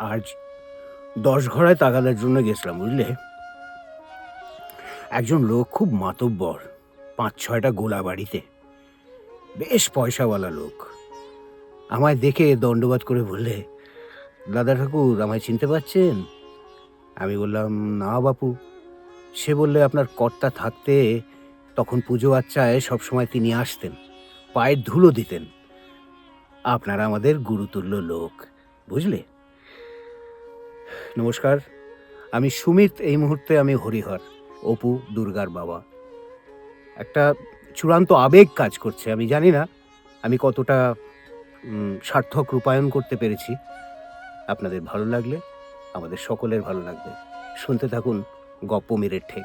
আজ দশ ঘড়ায় তাগাদার জন্য গেছিলাম, বুঝলে? একজন লোক খুব মাতব্বর, পাঁচ ছয়টা গোলা বাড়িতে। বেশ পয়সাওয়ালা লোক। আমায় দেখে দণ্ডবাদ করে বললে, দাদা ঠাকুর, আমায় চিনতে পারছেন? আমি বললাম, না বাপু। সে বললে, আপনার কর্তা থাকতে তখন পুজো আচ্চায় সবসময় তিনি আসতেন, পায়ের ধুলো দিতেন। আপনারা আমাদের গুরুতুল্য লোক, বুঝলে? নমস্কার। আমি সুমিত, এই মুহূর্তে আমি হরিহর, অপু, দুর্গার বাবা। একটা চূড়ান্ত আবেগ কাজ করছে, আমি জানি না, আমি কতটা সার্থক রূপায়ণ করতে পেরেছি। আপনাদের ভালো লাগলে, আমাদের সকলের ভালো লাগবে। শুনতে থাকুন গপ্প মিরের ঠেক।